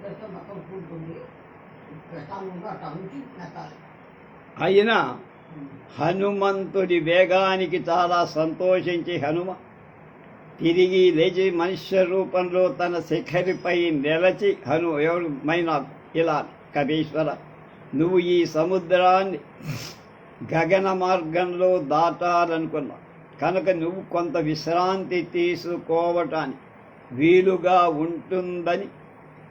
పెట్టేస్తే మొత్తం కూడుతుంది ప్రశాంతంగా అట్లా ఉంచి నెట్టాలి అయినా హనుమంతుడి వేగానికి చాలా సంతోషించి హనుమ తిరిగి లేచి మనుష్య రూపంలో తన శిఖరిపై నిలచి హను ఎవరు? మైనా ఇలా కవీశ్వర నువ్వు ఈ సముద్రాన్ని గగన మార్గంలో దాటాలనుకున్నావు. కనుక నువ్వు కొంత విశ్రాంతి తీసుకోవటానికి వీలుగా ఉంటుందని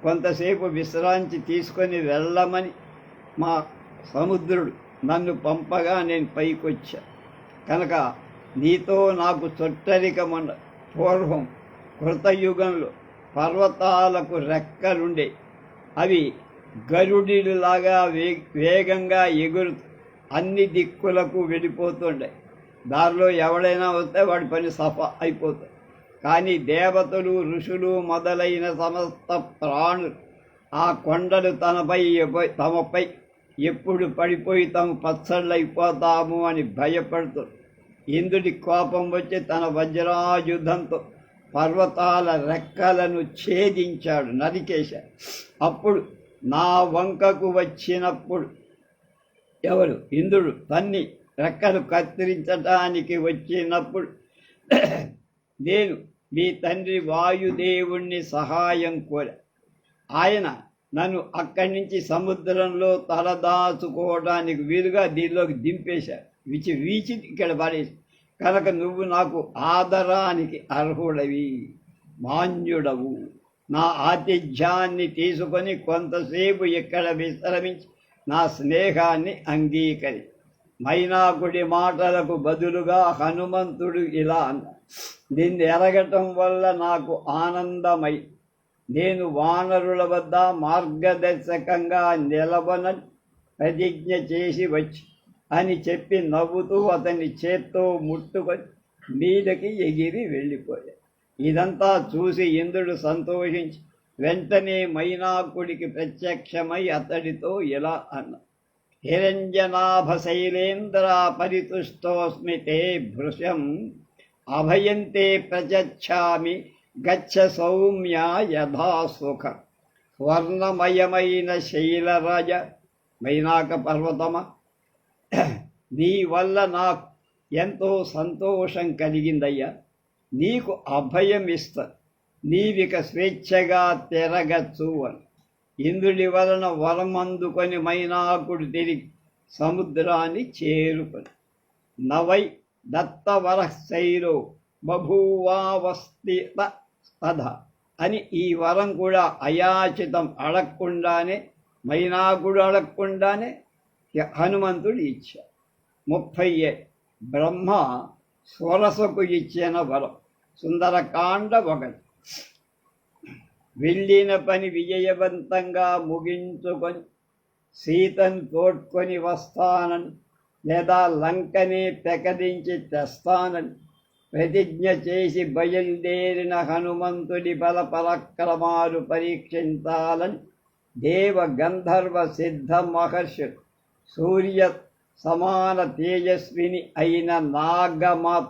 కొంతసేపు విశ్రాంతి తీసుకొని వెళ్ళమని మా సముద్రుడు నన్ను పంపగా నేను పైకొచ్చా. కనుక నీతో నాకు చొట్టరికమున్న పూర్వం కృతయుగంలో పర్వతాలకు రెక్కలుండే. అవి గరుడిలాగా వే వేగంగా ఎగురుతూ అన్ని దిక్కులకు వెళ్ళిపోతుండే. దారిలో ఎవడైనా వస్తే వాడి పని సఫా అయిపోతుంది. కానీ దేవతలు ఋషులు మొదలైన సమస్త ప్రాణులు ఆ కొండలు తనపై తమపై ఎప్పుడు పడిపోయి తాము పచ్చళ్ళైపోతాము అని భయపడుతూ. ఇంద్రుడి కోపం వచ్చి తన వజ్రాయుధంతో పర్వతాల రెక్కలను ఛేదించాడు నరికేశాడు అప్పుడు నా వంకకు వచ్చినప్పుడు ఎవరు? ఇంద్రుడు తన్ని రెక్కలు కత్తిరించడానికి వచ్చినప్పుడు నేను మీ తండ్రి వాయుదేవుణ్ణి సహాయం కోర ఆయన నన్ను అక్కడి నుంచి సముద్రంలో తలదాచుకోవడానికి వీలుగా దీనిలోకి దింపేశారు. విచి వీచి ఇక్కడ పడేసి కనుక నువ్వు నాకు ఆదరానికి అర్హుడవి మాన్యుడవు. నా ఆతిథ్యాన్ని తీసుకొని కొంతసేపు ఇక్కడ విశ్రమించి నా స్నేహాన్ని అంగీకరి మైనాకుడి మాటలకు బదులుగా హనుమంతుడు ఇలా దీన్ని ఎరగటం వల్ల నాకు ఆనందమై నేను వానరుల వద్ద మార్గదర్శకంగా నిలబన ప్రతిజ్ఞ చేసి వచ్చి అని చెప్పి నవ్వుతూ అతని చేత్తో ముట్టుకొని మీదకి ఎగిరి వెళ్ళిపోయాడు ఇదంతా చూసి ఇంద్రుడు సంతోషించి వెంటనే మైనాకుడికి ప్రత్యక్షమై అతడితో ఇలా అన్న హిరంజనాభ శైలేంద్ర పరితుష్టోస్మి తే భృశం అభయంతే ప్రచచ్చామి గచ్చ సౌమ్య యథా సుఖ స్వర్ణమయమైన శైలరాజ మైనాక పర్వతమ నీ వల్ల నాకు ఎంతో సంతోషం కలిగిందయ్యా. నీకు అభయం ఇస్తా నీవిక స్వేచ్ఛగా తిరగచ్చు అని ఇంద్రుడి వలన వరమందుకొని మైనాకుడు తిరిగి సముద్రాన్ని చేరుకొని. నవై దత్తవర బభూవావస్థిత బభూవావస్థి తథ అని ఈ వరం కూడా అయాచితం అడగకుండానే మైనాకుడు అడగకుండానే హనుమంతుడు ఇచ్చాడు. ముప్పై బ్రహ్మ స్వరసకు ఇచ్చిన వరం. సుందరకాండ ఒకటి వెళ్ళిన పని విజయవంతంగా ముగించుకొని సీతను తోడ్కొని వస్తానని లేదా లంకనే పెకదించి తెస్తానని. ప్రతిజ్ఞ చేసి బయలుదేరిన హనుమంతుడి బల పరాక్రమాలు పరీక్షించాలని దేవ గంధర్వ సిద్ధ మహర్షి. సూర్య సమాన తేజస్విని అయిన నాగమాత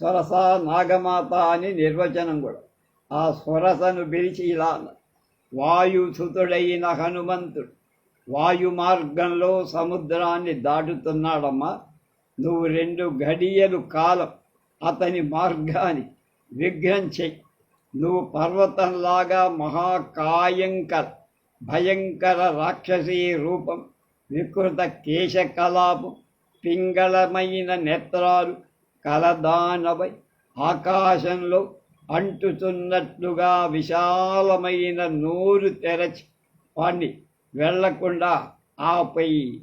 సొరస నాగమాత అని నిర్వచనం కూడా. ఆ స్వరసను పిలిచి ఇలా వాయుసుతుడైన హనుమంతుడు వాయు మార్గంలో సముద్రాన్ని దాటుతున్నాడమ్మా. నువ్వు రెండు ఘడియలు కాలం అతని మార్గాన్ని విఘ్నం చెయ్యి. నువ్వు పర్వతంలాగా మహాకాయంకర భయంకర రాక్షసీ రూపం వికృత కేశకలాపం పింగళమైన నేత్రాలు కలదానవై ఆకాశంలో అంటుతున్నట్లుగా విశాలమైన నోరు తెరచి వాణ్ణి వెళ్ళకుండా ఆపై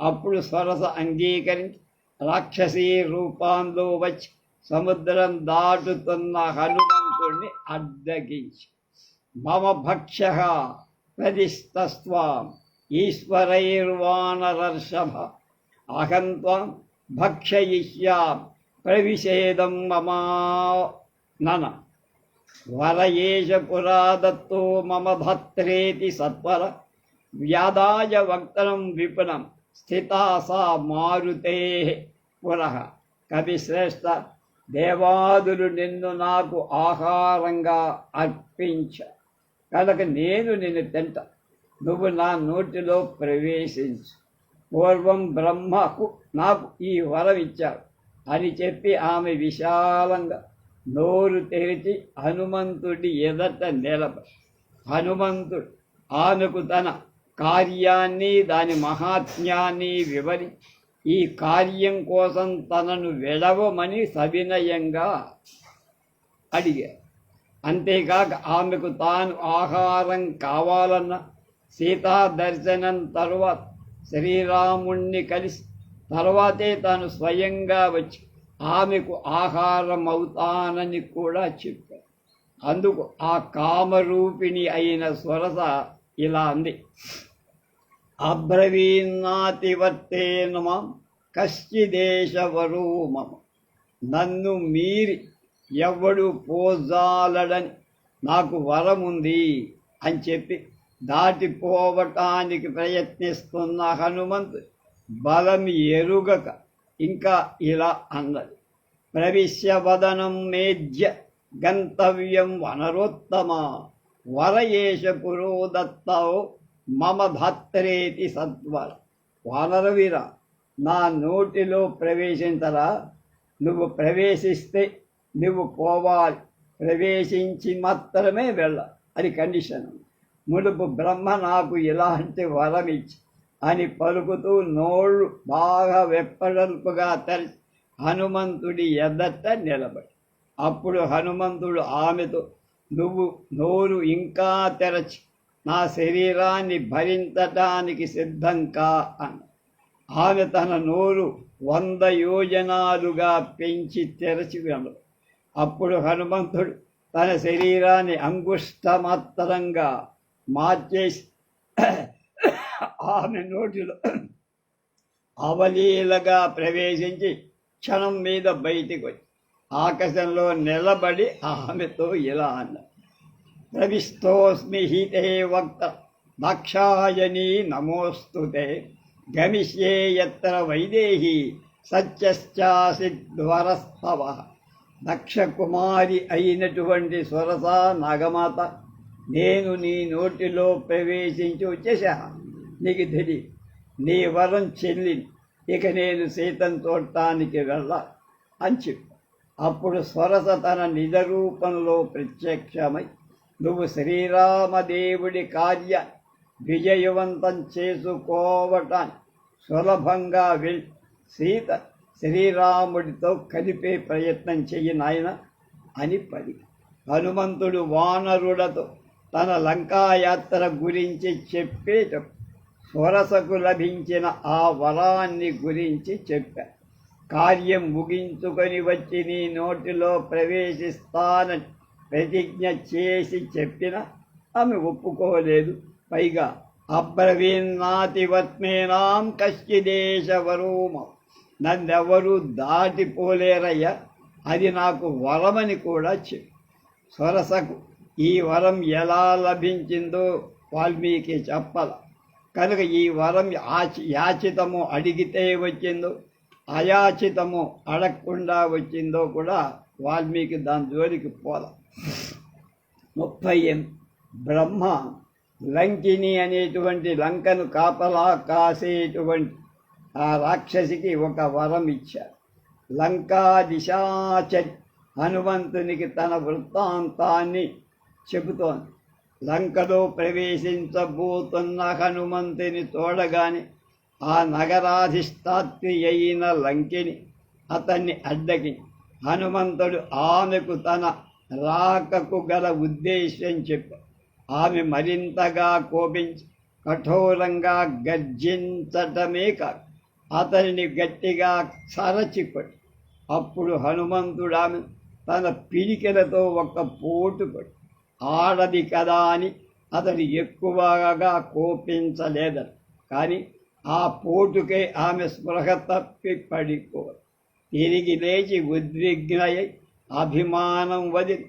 అప్పుడు సరస అంగీకరించి రాక్షసీ రూపంలో వచ్చి సముద్రం దాటుతున్న హనుమంతుణ్ణి అడ్డగించి మమ భక్ష ప్రదిస్తస్వాం ఈశ్వరైర్వానరర్షభ అహం త్వం భక్షయిష్యాం ప్రవిషేదం మమా నన. వరయేష పురాదత్తో మమ భత్రేతి సత్వర వ్యాదాయ వక్తనం విపునం స్థితా సా మారుతే పునః. కవిశ్రేష్ఠ దేవాదులు నిన్ను నాకు ఆహారంగా అర్పించ. కనుక నేను నిన్ను తింట. నువ్వు నా నోటిలో ప్రవేశించు. పూర్వం బ్రహ్మకు నాకు ఈ వరం ఇచ్చాడు అని చెప్పి ఆమె విశాలంగా నోరు తెరిచి హనుమంతుడి ఎదట నిలబ. హనుమంతుడు ఆమెకు తన కార్యాన్ని దాని మహాత్మ్యాన్ని వివరి. ఈ కార్యం కోసం తనను వెడవమని సవినయంగా అడిగారు అంతేకాక ఆమెకు తాను ఆహారం కావాలన్న సీతా దర్శనం తరువాత శ్రీరాముణ్ణి కలిసి తర్వాతే తాను స్వయంగా వచ్చి ఆమెకు ఆహారం అవుతానని కూడా చెప్పారు. అందుకు ఆ కామరూపిణి అయిన స్వరస ఇలా అంది. అబ్రవీన్నాతివర్తే మాం కశ్చిదేశవరూ మమ నన్ను మీరి ఎవడు పోజాలడని నాకు వరముంది అని చెప్పి దాటిపోవటానికి ప్రయత్నిస్తున్న హనుమంతు బలం ఎరుగక ఇంకా ఇలా అన్నది. ప్రవిశ్య వదనం మేధ్య గంతవ్యం వనరోత్తమ. వరయేష పురోదత్తావు మమ భత్రేతి సత్వర వానరవీర నా నోటిలో ప్రవేశించరా? నువ్వు ప్రవేశిస్తే నువ్వు పోవాలి. ప్రవేశించి మాత్రమే వెళ్ళ. అది కండిషన్. మునుపు బ్రహ్మ నాకు ఇలాంటి వరం ఇచ్చి అని పలుకుతూ నోళ్ళు బాగా వెప్పడల్పుగా తరిచి హనుమంతుడి ఎద్దట నిలబడి. అప్పుడు హనుమంతుడు ఆమెతో నువ్వు నోరు ఇంకా తెరచి నా శరీరాన్ని భరించటానికి సిద్ధం కా అన్న ఆమె తన నోరు వంద యోజనాలుగా పెంచి తెరచి వెళ్ళదు అప్పుడు హనుమంతుడు తన శరీరాన్ని అంగుష్టమాత్రంగా మార్చేసి ఆమె నోటిలో అవలీలగా ప్రవేశించి క్షణం మీద బయటికి వచ్చి ఆకాశంలో నిలబడి ఆమెతో ఇలా అన్న ప్రవిస్తోస్మి హితే వక్త దక్షాయని నమోస్తుతే గమిష్యే ఎత్ర వైదేహి సత్యశ్చాసిద్వరస్తవ దక్షకుమారి అయినటువంటి స్వరస నాగమాత నేను నీ నోటిలో ప్రవేశించి వచ్చేసా నీకు తెలియదు నీ వరం చెల్లి. ఇక నేను సీతం చూడటానికి వెళ్ళ. అని చెప్పు అప్పుడు స్వరస తన నిజ రూపంలో ప్రత్యక్షమై నువ్వు శ్రీరామదేవుడి కార్య విజయవంతం చేసుకోవటాన్ని సులభంగా వెళ్ళి సీత శ్రీరాముడితో కలిపే ప్రయత్నం చెయ్యి నాయన అని పడి హనుమంతుడు వానరులతో తన లంకాయాత్ర గురించి చెప్పేటప్పుడు సొరసకు లభించిన ఆ వరాన్ని గురించి చెప్పారు కార్యం ముగించుకొని వచ్చి నీ నోటిలో ప్రవేశిస్తానని ప్రతిజ్ఞ చేసి చెప్పిన ఆమె ఒప్పుకోలేదు. పైగా అబ్రవీన్నాతివత్మేనాం కశ్చిదేశవరూమ. నన్నెవరూ దాటిపోలేరయ్యా. అది నాకు వరమని కూడా చెప్పు. సొరసకు ఈ వరం ఎలా లభించిందో వాల్మీకి చెప్పాల. కనుక ఈ వరం యాచి యాచితము అడిగితే వచ్చిందో అయాచితము అడగకుండా వచ్చిందో కూడా వాల్మీకి దాని జోలికి పోల. ముప్పై ఎం బ్రహ్మ లంకిని అనేటువంటి లంకను కాపలా కాసేటువంటి ఆ రాక్షసికి ఒక వరం ఇచ్చారు. లంకా దిశాచరి హనుమంతునికి తన వృత్తాంతాన్ని చెబుతోంది. లంకలో ప్రవేశించబోతున్న హనుమంతుని తోడగాని ఆ నగరాధిష్టాత్రి అయిన లంకిని అతన్ని అడ్డకి హనుమంతుడు ఆమెకు తన రాకకు గల ఉద్దేశం చెప్పారు ఆమె మరింతగా కోపించి కఠోరంగా గర్జించటమే కాదు అతనిని గట్టిగా సరచిపడి. అప్పుడు హనుమంతుడు ఆమె తన పిడికెలతో ఒక పోటు పడి ఆడది కదా అని అతడు ఎక్కువగా కోపించలేదట కానీ ఆ పోటుకే ఆమె స్పృహ తప్పి పడిపో తిరిగి లేచి ఉద్విగ్నయై అభిమానం వదిలి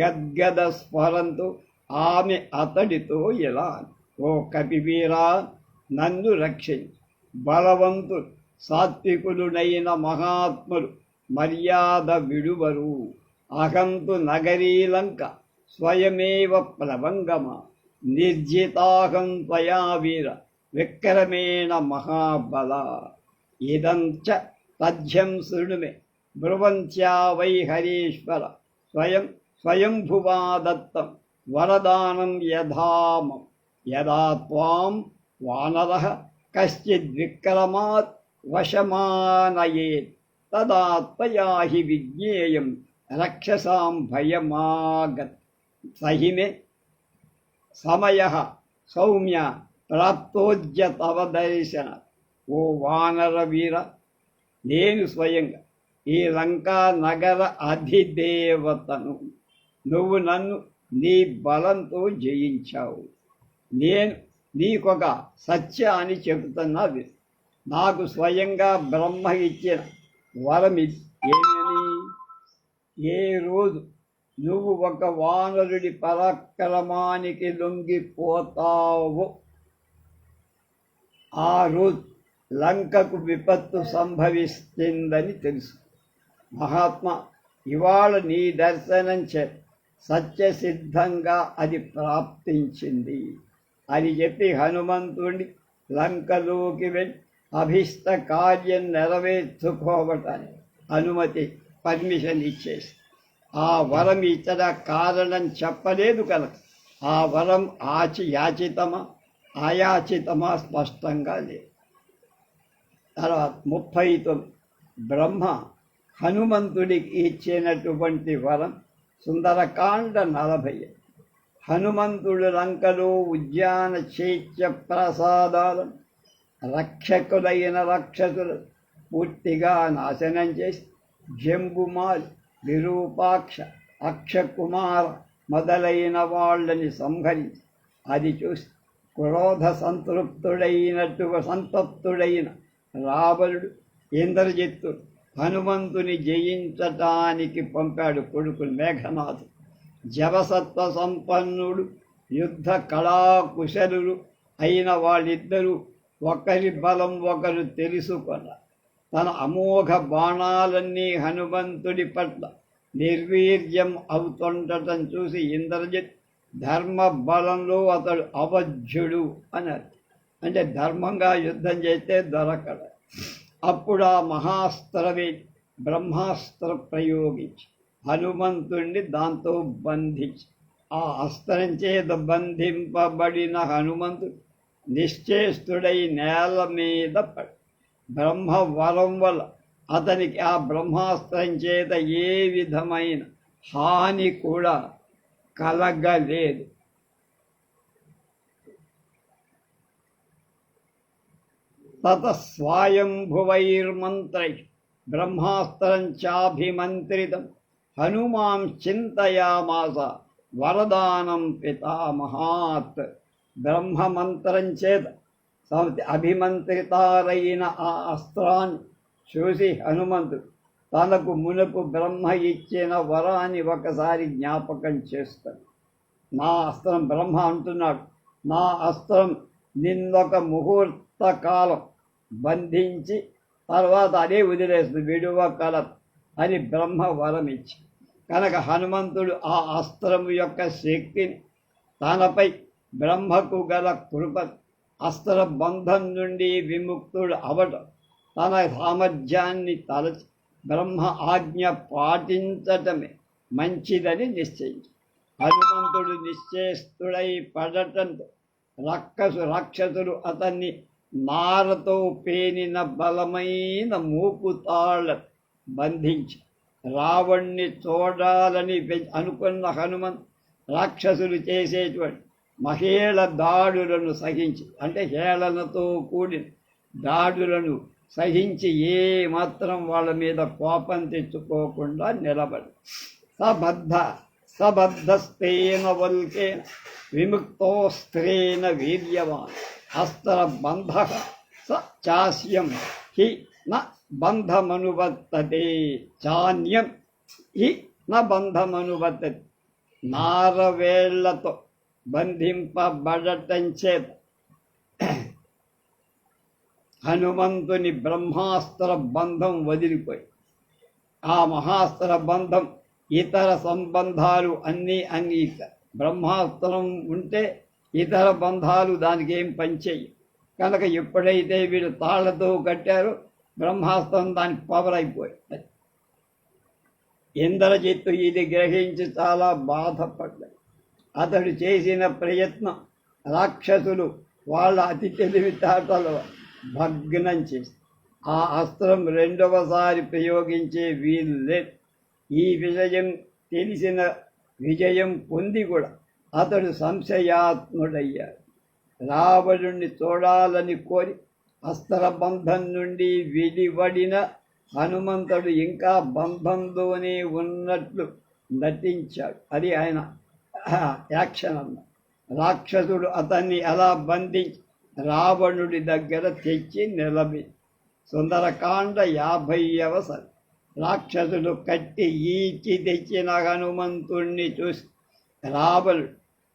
గద్గద స్వరంతో ఆమె అతడితో ఇలా ఓ కపివీరా నన్ను రక్షించు. బలవంతుడు సాత్వికులునైన మహాత్ములు మర్యాద విడువరు. అహంతు నగరీలంక స్వయమేవ ప్లవంగమ నిర్జితాహం త్వయా వీర విక్రమేణ మహాబల. ఇదం చ తథ్యం శృణు మే బ్రువంత్యా వై హరీశ్వర స్వయం స్వయంభువా దత్తం వరదానం యథామం. యదా త్వాం వానరः కశ్చిద్విక్రమాత్ వశమానయేత్ తదా త్వయా హి విజ్ఞేయం రక్షసాం భయమాగత్. సహి మే సమయ సౌమ్య ప్రాప్తోజ్య తవ దర్శన. ఓ వానర వీర నేను స్వయంగా ఈ లంకా నగర అధిదేవతను నువ్వు నన్ను నీ బలంతో జయించావు. నేను నీకొక సత్య అని చెబుతున్నది నాకు స్వయంగా బ్రహ్మ ఇచ్చిన వరం ఏమని ఏ రోజు నువ్వు ఒక వానరుడి పరాక్రమానికి లొంగిపోతావు. ఆ రోజు లంకకు విపత్తు సంభవిస్తుందని తెలుసు. మహాత్మా ఇవాళ నీ దర్శనం చే సత్యసిద్ధంగా అది ప్రాప్తించింది. అని చెప్పి హనుమంతుడి లంకలోకి వెళ్ళి అభిష్ట కార్యం నెరవేర్చుకోవటానికి అనుమతి పర్మిషన్ ఇచ్చేసి ఆ వరం ఇతర కారణం చెప్పలేదు కనుక ఆ వరం ఆచి యాచితమా ఆయాచితమా స్పష్టంగా లేదు. తర్వాత ముప్పై బ్రహ్మ హనుమంతుడికి ఇచ్చినటువంటి వరం సుందరకాండ నలభై హనుమంతుడు లంకలో ఉద్యాన చైత్య ప్రసాదాలను రక్షకులైన రక్షకులు పూర్తిగా నాశనం చేసి జంబుమాలి. విరూపాక్ష అక్షకుమార మొదలైన వాళ్ళని సంహరించి అది చూసి క్రోధ సంతృప్తుడైనట్టు సంతప్తుడైన రావణుడు ఇంద్రజిత్తుడు హనుమంతుని జయించటానికి పంపాడు కొడుకు మేఘనాథు జవసత్వ సంపన్నుడు యుద్ధ కళాకుశలు అయిన వాళ్ళిద్దరూ ఒకరి బలం ఒకరు తెలుసుకున్నారు తన అమోఘ బాణాలన్నీ హనుమంతుడి పట్ల నిర్వీర్యం అవుతుండటం చూసి ఇంద్రజిత్ ధర్మ బలంలో అతడు అవధ్యుడు అన్నారు. అంటే ధర్మంగా యుద్ధం చేస్తే దొరకడు. అప్పుడు ఆ మహాస్త్రవి బ్రహ్మాస్త్ర ప్రయోగించి హనుమంతుణ్ణి దాంతో బంధించి ఆ అస్త్రం చేత బంధింపబడిన హనుమంతుడు నిశ్చేష్టుడై నేల మీద పడి బ్రహ్మ వరం వల్ల అతనికి ఆ బ్రహ్మాస్త్రం చేత ఏ విధమైన హాని కూడా కలగలేదు. తత స్వాయంభువైర్మంత్రై బ్రహ్మాస్త్రం చాభిమంత్రితం. హనుమాం చింతయామాస వరదానం పితామహాత్. బ్రహ్మమంత్రం చేత అభిమంత్రితారైన ఆ అస్త్రాన్ని చూసి హనుమంతుడు తనకు మునుపు బ్రహ్మ ఇచ్చిన వరాన్ని ఒకసారి జ్ఞాపకం చేస్తాడు నా అస్త్రం బ్రహ్మ అంటున్నాడు. నా అస్త్రం నిన్నొక ముహూర్త కాలం బంధించి తర్వాత అదే వదిలేస్తుంది. విడువకల అని బ్రహ్మ వరం ఇచ్చి. కనుక హనుమంతుడు ఆ అస్త్రం యొక్క శక్తిని తనపై బ్రహ్మకు గల కృప అస్త్ర బంధం నుండి విముక్తుడు అవడం. తన సామర్థ్యాన్ని తలచి బ్రహ్మ ఆజ్ఞ పాటించటమే మంచిదని నిశ్చయించి. హనుమంతుడు నిశ్చేస్తుడై పడటంతో రక్కసు రాక్షసులు అతన్ని నారతో పేనిన బలమైన మూపుతాళ్ళ బంధించి రావణ్ణి చూడాలని అనుకున్న హనుమంత్ రాక్షసులు చేసేటువంటి మహేళ దాడులను సహించి అంటే హేళనతో కూడిన దాడులను సహించి ఏ మాత్రం వాళ్ళ మీద కోపం తెచ్చుకోకుండా నిలబడి సబద్ధ సబద్ధస్తేన వల్కేన విముక్తోస్త్రేణ వీర్యవాన్ అస్త్రబంధ స చాస్యం హి న బంధమనువర్తతే చాన్యం హి న బంధమనువర్తతే. నారవేళ్ళతో బంధింపబడటంచేత హనుమంతుని బ్రహ్మాస్త్ర బంధం వదిలిపోయి ఆ మహాస్త్ర బంధం ఇతర సంబంధాలు అన్నీ అంగీక బ్రహ్మాస్త్రం ఉంటే ఇతర బంధాలు దానికి ఏం పనిచేయి కనుక ఎప్పుడైతే వీళ్ళు తాళ్ళతో కట్టారో బ్రహ్మాస్త్రం దానికి పవర్ అయిపోయింది ఇంద్రజిత్తు ఇది గ్రహించి చాలా బాధపడ్డాయి అతడు చేసిన ప్రయత్నం రాక్షసులు వాళ్ళ అతి తెలివితేటలు భగ్నం చేసి ఆ అస్త్రం రెండవసారి ప్రయోగించే వీలు లేదు ఈ విజయం తెలిసిన విజయం పొంది కూడా అతడు సంశయాత్ముడయ్యాడు. రావణుణ్ణి చూడాలని కోరి అస్త్రబంధం నుండి విడివడిన హనుమంతుడు ఇంకా బంధంలోనే ఉన్నట్లు నటించాడు. అది ఆయన యాక్షన్. రాక్షసుడు అతన్ని ఎలా బంది రావణుడి దగ్గర తెచ్చి నిలబి సుందరకాండ యాభైవ సరి రాక్షసుడు కట్టి ఈచి తెచ్చిన హనుమంతుణ్ణి చూసి రావణుడు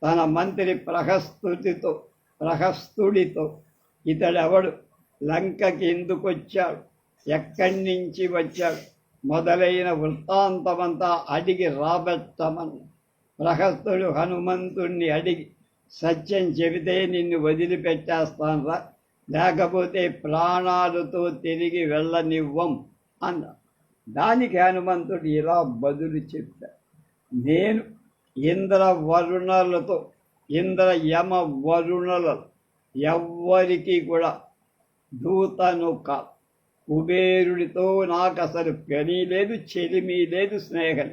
తన మంత్రి ప్రహస్తుడితో ప్రహస్తుడితో ఇతడెవడు? లంకకి ఎందుకు వచ్చాడు ఎక్కడి నుంచి వచ్చాడు? మొదలైన వృత్తాంతమంతా అడిగి రాబెట్టమని. ప్రహస్తుడు హనుమంతుణ్ణి అడిగి సత్యం చెబితే నిన్ను వదిలిపెట్టేస్తానరా లేకపోతే ప్రాణాలతో తిరిగి వెళ్ళనివ్వం అన్న. దానికి హనుమంతుడు ఇలా బదులు చెప్పా నేను ఇంద్ర వరుణలతో ఇంద్ర యమ వరుణల ఎవ్వరికి కూడా దూతను కా కుబేరుడితో నాకు అసలు పని లేదు చెలిమి లేదు స్నేహం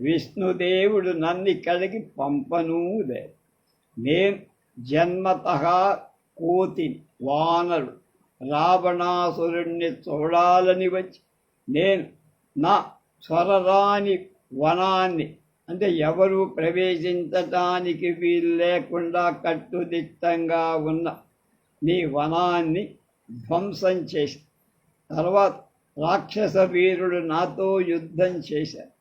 విష్ణుదేవుడు నన్ను ఇక్కడికి పంపనూదే. నేను జన్మత కోతి వానరు రావణాసురుణ్ణి చూడాలని వచ్చి నేను నా స్వరరాని వనాన్ని అంటే ఎవరు ప్రవేశించటానికి వీలు లేకుండా కట్టుదిట్టంగా ఉన్న నీ వనాన్ని ధ్వంసం చేసి తర్వాత రాక్షస వీరుడు నాతో యుద్ధం చేశారు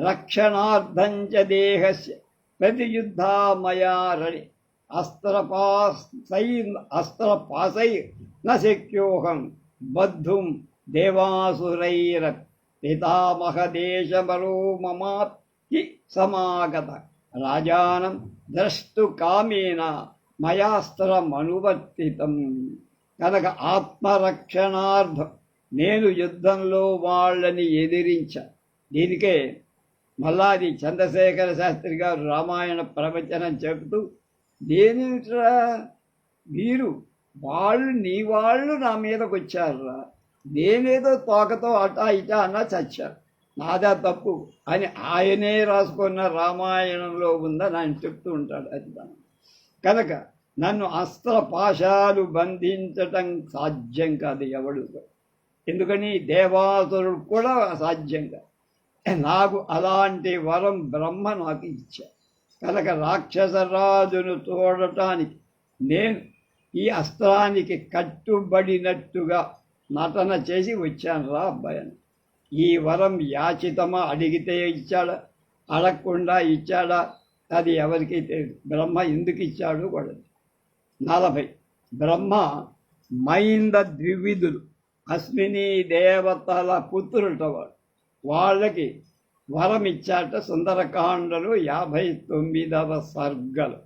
రక్షణార్థం చ దేహస్య ప్రతి యుద్ధామయారణి అస్త్రపాసై అస్త్రపాసై న శక్యోహం బద్ధుం దేవాసురైర పితామహ దేశమరో సమాగత రాజానం ద్రష్టు కామేన మయాస్త్రమనువర్తితం కనుక ఆత్మరక్షణార్థం నేను యుద్ధంలో వాళ్ళని ఎదిరించ దీనికే మల్లాది చంద్రశేఖర శాస్త్రి గారు రామాయణ ప్రవచనం చెబుతూ దేనిట్రా వీరు? వాళ్ళు నీ వాళ్ళు నా మీదకు వచ్చారురా. నేనేదో తోకతో అటా ఇటా అన్నా చచ్చారు నాదా తప్పు అని ఆయనే రాసుకున్న రామాయణంలో ఉందని ఆయన చెప్తూ ఉంటాడు అది దాన్ని. కనుక నన్ను అస్త్ర పాశాలు బంధించటం సాధ్యం కాదు ఎవడు ఎందుకని? దేవాసురుడు కూడా సాధ్యం కాదు. నాకు అలాంటి వరం బ్రహ్మ నాకు ఇచ్చా కనుక రాక్షసరాజును చూడటానికి నేను ఈ అస్త్రానికి కట్టుబడినట్టుగా నటన చేసి వచ్చాను రా అబ్బాయిని ఈ వరం యాచితమా అడిగితే ఇచ్చాడా? అడగకుండా ఇచ్చాడా? అది ఎవరికి తెలియదు బ్రహ్మ ఎందుకు ఇచ్చాడు కూడా. నలభై. బ్రహ్మ మైంద ద్వివిధులు. అశ్విని దేవతల పుత్రులట వాడు. వాళ్ళకి వరం ఇచ్చాట సుందరకాండలు యాభై తొమ్మిదవ సర్గలు.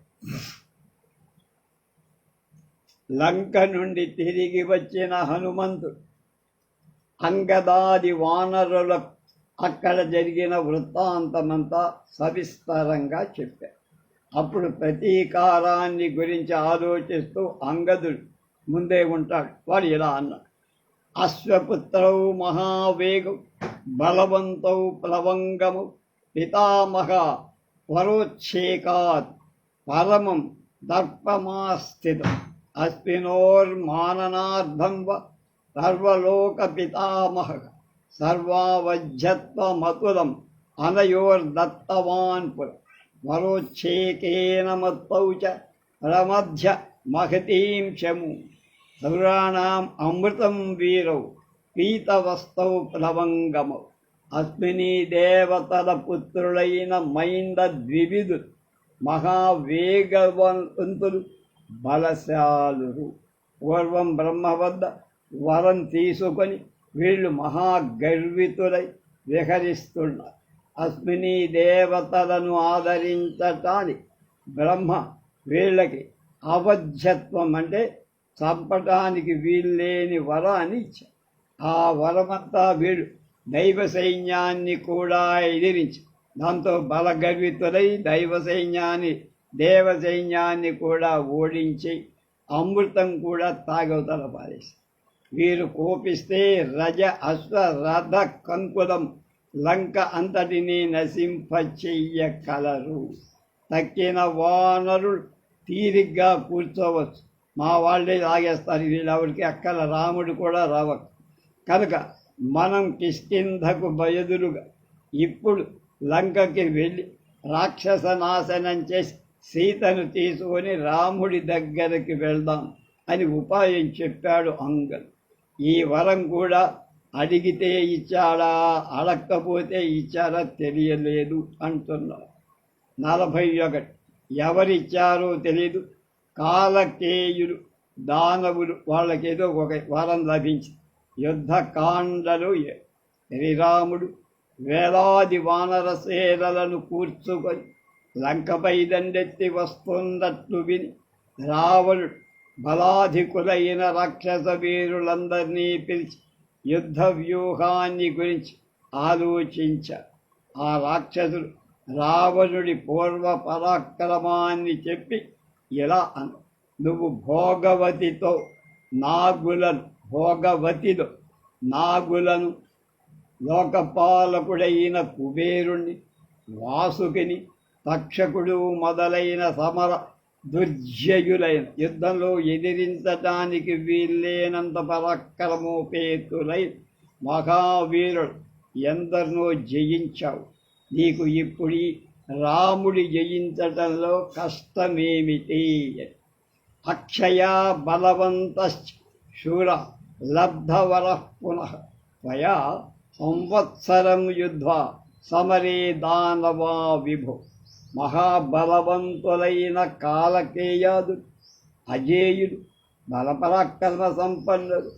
లంక నుండి తిరిగి వచ్చిన హనుమంతుడు అంగదాది వానరుల అక్కడ జరిగిన వృత్తాంతమంతా సవిస్తరంగా చెప్పారు. అప్పుడు ప్రతీకారాన్ని గురించి ఆలోచిస్తూ అంగదుడు ముందే ఉంటాడు. వాడు ఇలా అన్నాడు. అశ్వపుత్రవు మహావేగం. బలవంతౌ ప్లవంగము పితామహ పరోచ్ఛేకాత్ పరమం దర్పమాస్థితం అస్మినోర్మాననార్థం సర్వలోక పితామహ సర్వావజ్యత్వమతులం అనయోర్దత్తవాన్ పుర వరోచ్ఛేకేన మత్తౌ చ ప్రమధ్య మహతీం శము సురాణాం అమృతం వీరౌ పీతవస్తౌ ప్లవంగము అస్మిని దేవతల పుత్రులైన మైంద ద్వివిధులు మహావేగవంతులు బలశాలురు. పూర్వం బ్రహ్మ వద్ద వరం తీసుకొని వీళ్ళు మహాగర్వితులై విహరిస్తున్నారు. అశ్విని దేవతలను ఆదరించటానికి బ్రహ్మ వీళ్ళకి అవధ్యత్వం అంటే చంపటానికి వీల్లేని వరాన్ని ఇచ్చారు ఆ వరమంతా వీడు దైవ సైన్యాన్ని కూడా ఎదిరించి దాంతో బలగర్వితులై దైవ సైన్యాన్ని దేవ సైన్యాన్ని కూడా ఓడించి అమృతం కూడా తాగవతల పారేసి. వీరు కోపిస్తే రజ అశ్వ రథ కంకులం లంక అంతటిని నశింప చెయ్యకలరు తక్కిన వానరులు తీరిగ్గా కూర్చోవచ్చు. మా వాళ్ళే లాగేస్తారు వీళ్ళెవరికి అక్కల రాముడు కూడా రావచ్చు కనుక మనం కిష్కింధకు బయదురుగా ఇప్పుడు లంకకి వెళ్ళి రాక్షస నాశనం చేసి సీతను తీసుకొని రాముడి దగ్గరికి వెళ్దాం అని ఉపాయం చెప్పాడు అంగల్. ఈ వరం కూడా అడిగితే ఇచ్చాడా అడక్కపోతే ఇచ్చాడా తెలియలేదు అంటున్నాడు. నలభై ఒకటి. ఎవరిచ్చారో తెలియదు కాలకేయులు దానవులు వాళ్ళకేదో ఒక వరం లభించింది. యుద్ధకాండలు శ్రీరాముడు వేలాది వానరసేనలను కూర్చుకొని లంకపై దండెత్తి వస్తున్నట్లు విని రావణుడు బలాధికులైన రాక్షస వీరులందరినీ పిలిచి యుద్ధ వ్యూహాన్ని గురించి ఆలోచించ. ఆ రాక్షసుడు రావణుడి పూర్వ పరాక్రమాన్ని చెప్పి ఇలా అను. నువ్వు భోగవతితో నాగులను భోగవతిలో నాగులను లోకపాలకుడైన కుబేరుణ్ణి వాసుకిని తక్షకుడు మొదలైన సమర దుర్జయులైన యుద్ధంలో ఎదిరించటానికి వీల్లేనంత పరాక్రమోపేతులై మహావీరుడు ఎందరినో జయించావు. నీకు ఇప్పుడు రాముడి జయించటంలో కష్టమేమిటి? అక్షయ బలవంత శూర లబ్ధవర పునః త్వయా సంవత్సరం యుద్ధ సమరే దానవా విభు మహాబలవంతులైన కాలకేయాదు అజేయుడు బలపరాక్రమ సంపన్నుడు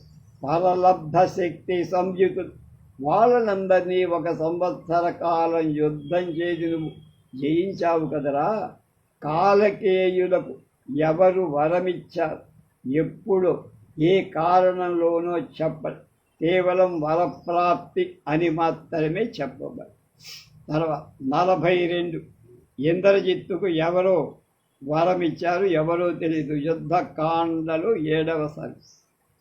పరలబ్ధ శక్తి సంయుతుడు. వాళ్ళనందరినీ ఒక సంవత్సర కాలం యుద్ధం చేసి నువ్వు జయించావు కదరా? కాలకేయులకు ఎవరు వరమిచ్చారు? ఎప్పుడు ఏ కారణంలోనో చెప్ప కేవలం వరప్రాప్తి అని మాత్రమే చెప్పబడి తర్వాత నలభై రెండు ఇంద్రజిత్తుకు ఎవరో వరమిచ్చారు ఎవరో తెలియదు యుద్ధకాండలు ఏడవసారి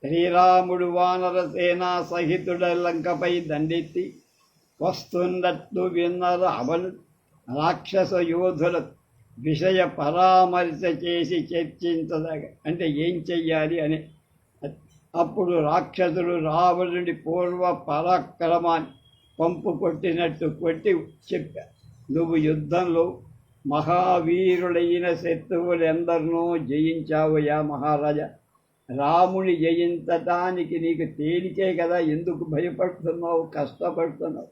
శ్రీరాముడు వానర సేనా సహితుడ లంకపై దండెత్తి వస్తున్నట్లు విన్నారు అవను రాక్షస యోధుల విషయ పరామర్శ చేసి చర్చించదగ అంటే ఏం చెయ్యాలి అని అప్పుడు రాక్షసుడు రావణుడి పూర్వ పరాక్రమాన్ని పంపు కొట్టినట్టు కొట్టి చెప్పారు నువ్వు యుద్ధంలో మహావీరుడైన శత్రువులు ఎందరినో జయించావయ్యా మహారాజా? రాముని జయించటానికి నీకు తేలికే కదా ఎందుకు భయపడుతున్నావు కష్టపడుతున్నావు?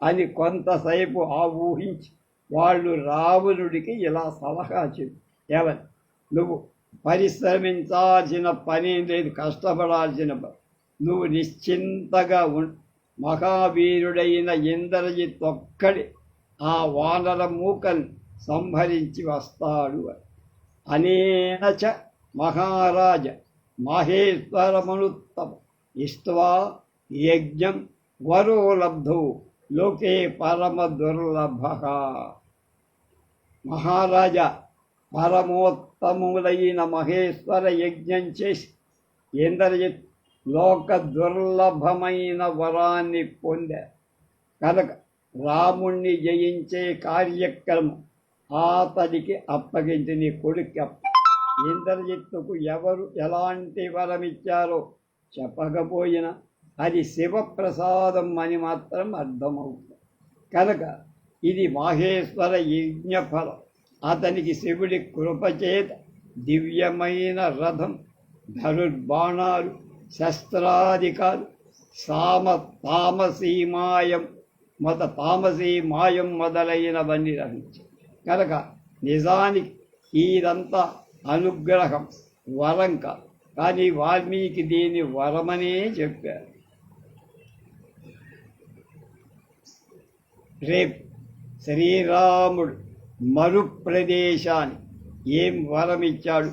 అని కొంతసేపు ఆ ఊహించి వాళ్ళు రావణుడికి ఇలా సలహా చెప్పు ఎవరు నువ్వు పరిశ్రమించాల్సిన పని లేదు కష్టపడాల్సిన నువ్వు నిశ్చింతగా ఉ మహావీరుడైన ఇంద్రజిత్ ఒక్కడి. ఆ వానర మూకల్ని సంహరించి వస్తాడు అనేన చ మహారాజ మహేశ్వరమనుత్తమ ఇష్ట్వా యజ్ఞం వరో లబ్ధో లోకే పరమ దుర్లభ. మహారాజా పరమోత్తములైన మహేశ్వర యజ్ఞం చేసి ఇంద్రజిత్ లోక దుర్లభమైన వరాన్ని పొందారు కనుక రాముణ్ణి జయించే కార్యక్రమం అతడికి అప్పగించి నీ కొడుకు అప్ప. ఇంద్రజిత్తుకు ఎవరు ఎలాంటి వరమిచ్చారో చెప్పకపోయినా అది శివప్రసాదం అని మాత్రం అర్థమవుతుంది. కనుక ఇది మాహేశ్వర యజ్ఞఫలం అతనికి శివుడి కృపచేత దివ్యమైన రథం ధనుర్బాణాలు శస్త్రాధికాలు సామ తామసీమాయం మత తామసీ మాయం మొదలైనవన్నీ లభించాయి. కనుక నిజానికి ఇదంతా అనుగ్రహం వరం కాదు. కానీ వాల్మీకి దీని వరమనే చెప్పారు. రేపు శ్రీరాముడు మరు ప్రదేశాన్ని ఏం వరం ఇచ్చాడు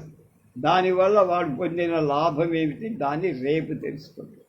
దానివల్ల వాడు పొందిన లాభం ఏమిటి? దాన్ని రేపు తెలుసుకుంటాడు